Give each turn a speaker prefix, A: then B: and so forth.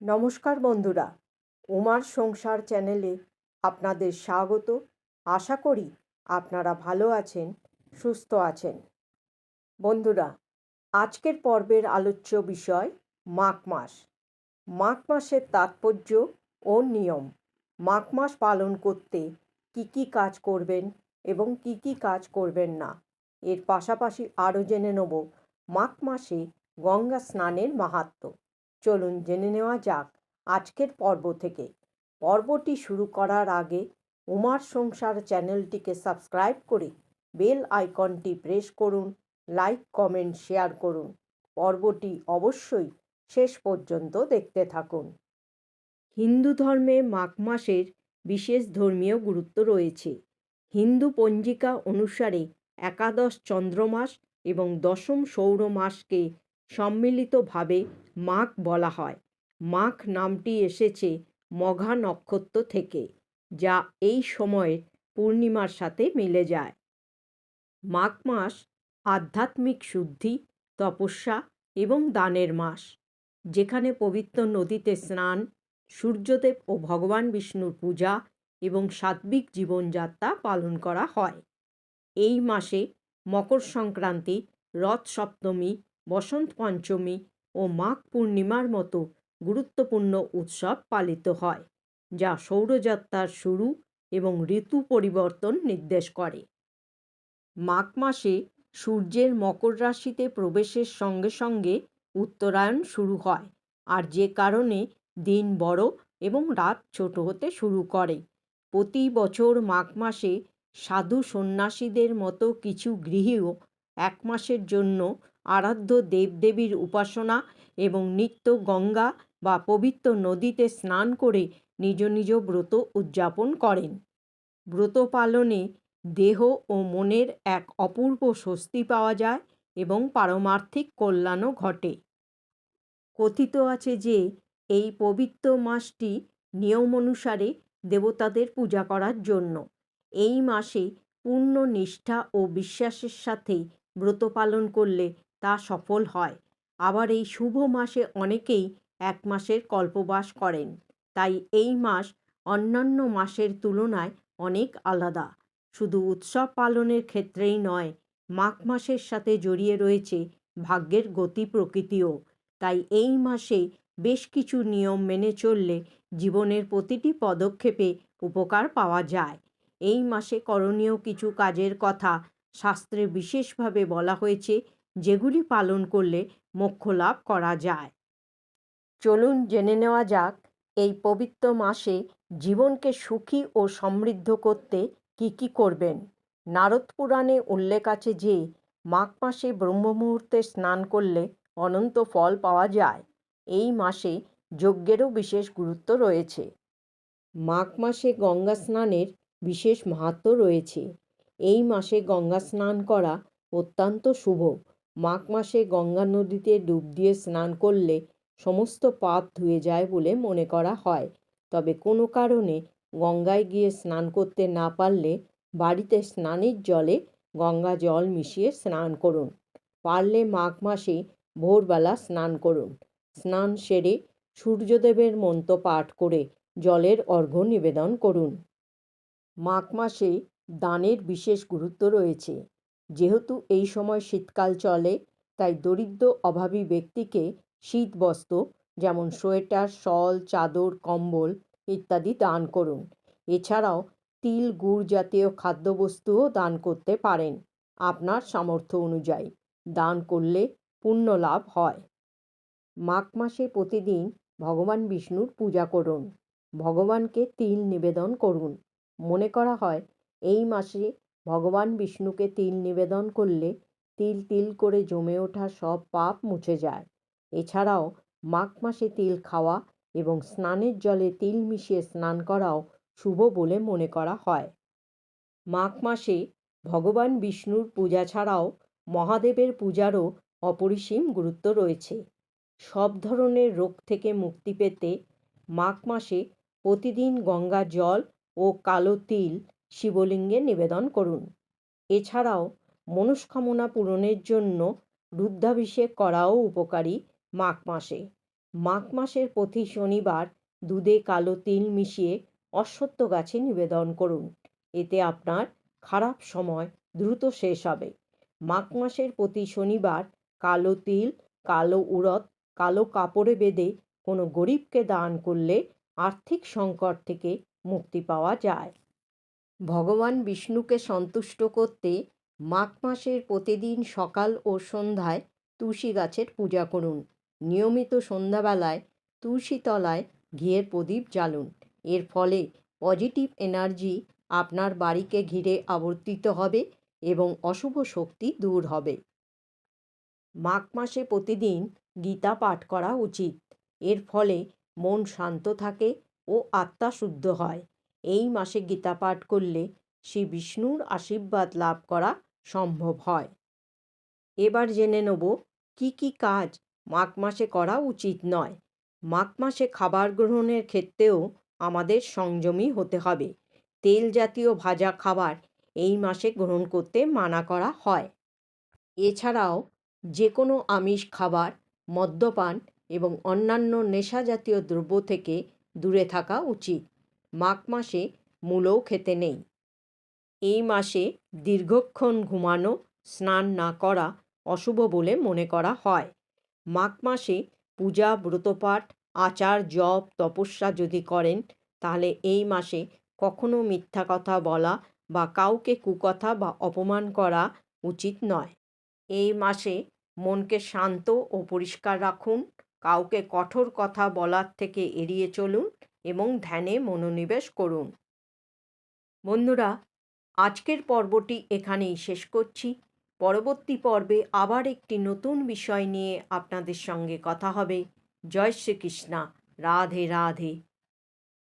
A: নমস্কার বন্ধুরা, উমার সংসার চ্যানেলে আপনাদের স্বাগত। আশা করি আপনারা ভালো আছেন, সুস্থ আছেন। বন্ধুরা, আজকের পর্বের আলোচ্য বিষয় মাঘ মাস। মাঘ মাসের তাৎপর্য ও নিয়ম। মাঘ মাস পালন করতে কি কি কাজ করবেন এবং কি কি কাজ করবেন না? এর পাশাপাশি আরও জেনে নেব মাঘ মাসে গঙ্গা স্নানের মাহাত্ম্য চলুন জেনে নেওয়া যাক আজকের পর্ব থেকে। পর্বটি শুরু করার আগে উমার সংসার চ্যানেলটিকে সাবস্ক্রাইব করে বেল আইকনটি প্রেস করুন, লাইক, কমেন্ট, শেয়ার করুন। পর্বটি অবশ্যই শেষ পর্যন্ত দেখতে থাকুন। হিন্দু ধর্মে মাঘ মাসের বিশেষ ধর্মীয় গুরুত্ব রয়েছে। হিন্দু পঞ্জিকা অনুসারে একাদশ চন্দ্রমাস এবং দশম সৌর মাসকে সম্মিলিতভাবে মাঘ বলা হয়। মাঘ নামটি এসেছে মঘা নক্ষত্র থেকে, যা এই সময়ের পূর্ণিমার সাথে মিলে যায়। মাঘ মাস আধ্যাত্মিক শুদ্ধি, তপস্যা এবং দানের মাস, যেখানে পবিত্র নদীতে স্নান, সূর্যদেব ও ভগবান বিষ্ণুর পূজা এবং সাত্বিক জীবনযাত্রা পালন করা হয়। এই মাসে মকর সংক্রান্তি, রথ সপ্তমী বসন্ত পঞ্চমী ও মাঘ পূর্ণিমার মতো গুরুত্বপূর্ণ উৎসব পালিত হয়, যা সৌরযাত্রার শুরু এবং ঋতু পরিবর্তন নির্দেশ করে। মাঘ মাসে সূর্যের মকর রাশিতে প্রবেশের সঙ্গে সঙ্গে উত্তরায়ণ শুরু হয়, আর যে কারণে দিন বড় এবং রাত ছোট হতে শুরু করে। প্রতি বছর মাঘ মাসে সাধু সন্ন্যাসীদের মতো কিছু গৃহীও এক মাসের জন্য আরাধ্য দেবদেবীর উপাসনা এবং নিত্য গঙ্গা বা পবিত্র নদীতে স্নান করে নিজ নিজ ব্রত উদযাপন করেন। ব্রত পালনে দেহ ও মনের এক অপূর্ব স্বস্তি পাওয়া যায় এবং পারমার্থিক কল্যাণও ঘটে। কথিত আছে যে, এই পবিত্র মাসটি নিয়ম অনুসারে দেবতাদের পূজা করার জন্য। এই মাসে পূর্ণ নিষ্ঠা ও বিশ্বাসের সাথে ব্রত পালন করলে তা সফল হয়। আবার এই শুভ মাসে অনেকেই এক মাসের কল্পবাস করেন। তাই এই মাস অন্যান্য মাসের তুলনায় অনেক আলাদা। শুধু উৎসব পালনের ক্ষেত্রেই নয়, মাঘ মাসের সাথে জড়িয়ে রয়েছে ভাগ্যের গতি প্রকৃতিও। তাই এই মাসে বেশ কিছু নিয়ম মেনে চললে জীবনের প্রতিটি পদক্ষেপে উপকার পাওয়া যায়। এই মাসে করণীয় কিছু কাজের কথা শাস্ত্রে বিশেষভাবে বলা হয়েছে যেগুলি পালন করলে মোক্ষ লাভ করা যায়। চলুন জেনে নেওয়া যাক, এই পবিত্র মাসে জীবনকে সুখী ও সমৃদ্ধ করতে কি কি করবেন? নারদ পুরাণে উল্লেখ আছে যে, মাঘ মাসে ব্রহ্ম মুহূর্তে স্নান করলে অনন্ত ফল পাওয়া যায়। এই মাসে যজ্ঞেরও বিশেষ গুরুত্ব রয়েছে। মাঘ মাসে গঙ্গা স্নানের বিশেষ মাহাত্ম রয়েছে। এই মাসে গঙ্গা স্নান করা অত্যন্ত শুভ। মাঘ মাসে গঙ্গা নদীতে ডুব দিয়ে স্নান করলে সমস্ত পাপ ধুয়ে যায় বলে মনে করা হয়। তবে কোনো কারণে গঙ্গায় গিয়ে স্নান করতে না পারলে বাড়িতে স্নানের জলে গঙ্গা জল মিশিয়ে স্নান করুন। পারলে মাঘ মাসে ভোরবেলা স্নান করুন। স্নান সেরে সূর্যদেবের মন্ত্র পাঠ করে জলের অর্ঘ্য নিবেদন করুন। মাঘ মাসে দানের বিশেষ গুরুত্ব রয়েছে। যেহেতু এই সময় শীতকাল চলে, তাই দরিদ্র, অভাবী ব্যক্তিকে শীত বস্ত্র যেমন সোয়েটার, শল, চাদর, কম্বল ইত্যাদি দান করুন। এছাড়াও তিল, গুড় জাতীয় খাদ্যবস্তুও দান করতে পারেন আপনার সামর্থ্য অনুযায়ী। দান করলে পুণ্য লাভ হয়। মাঘ মাসে প্রতিদিন ভগবান বিষ্ণুর পূজা করুন। ভগবানকে তিল নিবেদন করুন। মনে করা হয়, এই মাসে ভগবান বিষ্ণুকে তিল নিবেদন করলে তিল তিল করে জমে ওঠা সব পাপ মুছে যায়। এছাড়াও মাঘ মাসে তিল খাওয়া এবং স্নানের জলে তিল মিশিয়ে স্নান করাও শুভ বলে মনে করা হয়। মাঘ মাসে ভগবান বিষ্ণুর পূজা ছাড়াও মহাদেবের পূজারও অপরিসীম গুরুত্ব রয়েছে। সব ধরনের রোগ থেকে মুক্তি পেতে মাঘ মাসে প্রতিদিন গঙ্গা জল ও কালো তিল শিবলিঙ্গে নিবেদন করুন। এছাড়াও, মনস্কামনা পূরণের জন্য রুদ্রাভিষেক করাও উপকারী মাঘ মাসে। মাঘ মাসের প্রতি শনিবার দুধে কালো তিল মিশিয়ে অশ্বত্থ গাছে নিবেদন করুন। এতে আপনার খারাপ সময় দ্রুত শেষ হবে। মাঘ মাসের প্রতি শনিবার কালো তিল, কালো উড়দ, কালো কাপড়ে বেঁধে কোনো গরিবকে দান করলে আর্থিক সংকট থেকে মুক্তি পাওয়া যায়। ভগবান বিষ্ণুকে সন্তুষ্ট করতে মাঘ মাসের প্রতিদিন সকাল ও সন্ধ্যায় তুলসী গাছের পূজা করুন। নিয়মিত সন্ধ্যাবেলায় তুলসী তলায় ঘিয়ের প্রদীপ জ্বালুন। এর ফলে পজিটিভ এনার্জি আপনার বাড়িকে ঘিরে আবর্তিত হবে এবং অশুভ শক্তি দূর হবে। মাঘ মাসে প্রতিদিন গীতা পাঠ করা উচিত। এর ফলে মন শান্ত থাকে ও আত্মা শুদ্ধ হয়। এই মাসে গীতা পাঠ করলে শ্রী বিষ্ণুর আশীর্বাদ লাভ করা সম্ভব হয়। এবার জেনে নেব কি কি কাজ মাঘ মাসে করা উচিত নয়। মাঘ মাসে খাবার গ্রহণের ক্ষেত্রেও আমাদের সংযমী হতে হবে। তেল জাতীয় ভাজা খাবার এই মাসে গ্রহণ করতে মানা করা হয়। এছাড়াও যে কোনো আমিষ খাবার, মদ্যপান এবং অন্যান্য নেশা জাতীয় দ্রব্য থেকে দূরে থাকা উচিত। মাঘ মাসে মূলও খেতে নেই। এই মাসে দীর্ঘক্ষণ ঘুমানো, স্নান না করা অশুভ বলে মনে করা হয়। মাঘ মাসে পূজা, ব্রতপাঠ, আচার, জপ, তপস্যা যদি করেন, তাহলে এই মাসে কখনো মিথ্যা কথা বলা বা কাউকে কুকথা বা অপমান করা উচিত নয়। এই মাসে মনকে শান্ত ও পরিষ্কার রাখুন, কাউকে কঠোর কথা বলার থেকে এড়িয়ে চলুন এবং ধ্যানে মনোনিবেশ করুন। বন্ধুরা, আজকের পর্বটি এখানেই শেষ করছি। পরবর্তী পর্বে আবার একটি নতুন বিষয় নিয়ে আপনাদের সঙ্গে কথা হবে। জয় শ্রীকৃষ্ণা। রাধে রাধে।